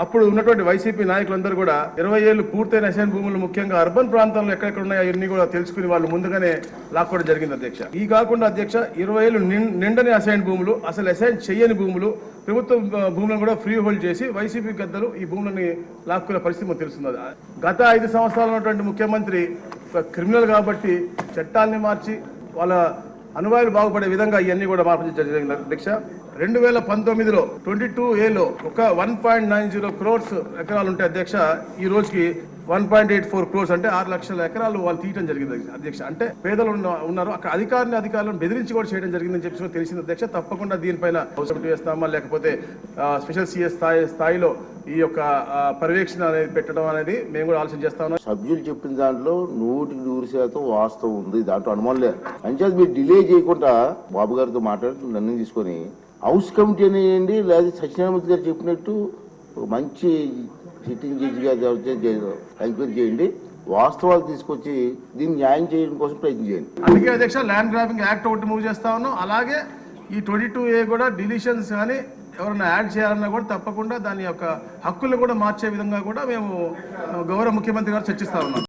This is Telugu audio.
అప్పుడు ఉన్నటువంటి వైసీపీ నాయకులందరూ కూడా ఇరవై ఏళ్ళు పూర్తయిన అసైన్ భూములు ముఖ్యంగా అర్బన్ ప్రాంతాల్లో ఎక్కడెక్కడ ఉన్నాయో అవన్నీ కూడా తెలుసుకుని వాళ్ళు ముందుగానే లాక్కోవడం జరిగింది అధ్యక్ష. ఈ కాకుండా అధ్యక్ష ఇరవై ఏళ్ళు నిండని అసైన్ భూములు అసలు అసైన్ చేయని భూములు ప్రభుత్వ భూములను కూడా ఫ్రీ హోల్డ్ చేసి వైసీపీ గద్దలు ఈ భూములని లాక్కునే పరిస్థితి మనకు తెలుస్తుంది. గత ఐదు సంవత్సరాలు ఉన్నటువంటి ముఖ్యమంత్రి ఒక క్రిమినల్ కాబట్టి చట్టాలని మార్చి వాళ్ళ అనువాయాలు బాగుపడే విధంగా ఇవన్నీ కూడా మార్పు జరిగింది అధ్యక్ష. రెండు వేల పంతొమ్మిదిలో ట్వంటీ టూ ఏలో ఒక one point nine zero crores ఎకరాలు ఉంటే అధ్యక్ష. ఈ రోజుకి one point eight four crores అంటే ఆరు లక్షల ఎకరాలు వాళ్ళు తీయడం జరిగింది అధ్యక్ష. అంటే పేదలు ఉన్నారు. అక్కడ అధికారిని అధికారులను బెదిరించి కూడా చేయడం జరిగిందని చెప్పి తెలిసింది అధ్యక్ష. తప్పకుండా దీనిపైన అవసరం వేస్తామా లేకపోతే స్పెషల్ సిఎస్ స్థాయి స్థాయిలో ఈ యొక్క పర్యవేక్షణ అనేది పెట్టడం అనేది మేము కూడా ఆలోచన చేస్తా ఉన్నాం. సభ్యులు చెప్పిన దాంట్లో నూటికి నూరు శాతం వాస్తవం ఉంది. దాంట్లో అనుమానం లేదు. అంచేది మీరు డిలే చేయకుండా బాబు గారితో మాట్లాడుతూ నిర్ణయం తీసుకొని హౌస్ కమిటీ అనేయండి లేదా సత్యనారాయణ గారు చెప్పినట్టు ఒక మంచి సిట్టింగ్ జడ్జి గారు ఎంక్వైరీ చేయండి. వాస్తవాలు తీసుకొచ్చి దీన్ని న్యాయం చేయడం కోసం ప్రయత్నం చేయండి. అందుకే అధ్యక్ష ల్యాండ్ గ్రాబింగ్ యాక్ట్ ఒకటి మూవ్ చేస్తా ఉన్నాం. అలాగే ఈ ట్వంటీ టూ ఏ కూడా డిలీషన్స్ కానీ ఎవరైనా యాడ్ చేయాలన్నా కూడా తప్పకుండా దాని యొక్క హక్కులు కూడా మార్చే విధంగా కూడా మేము గౌరవ ముఖ్యమంత్రి గారు చర్చిస్తా ఉన్నాం.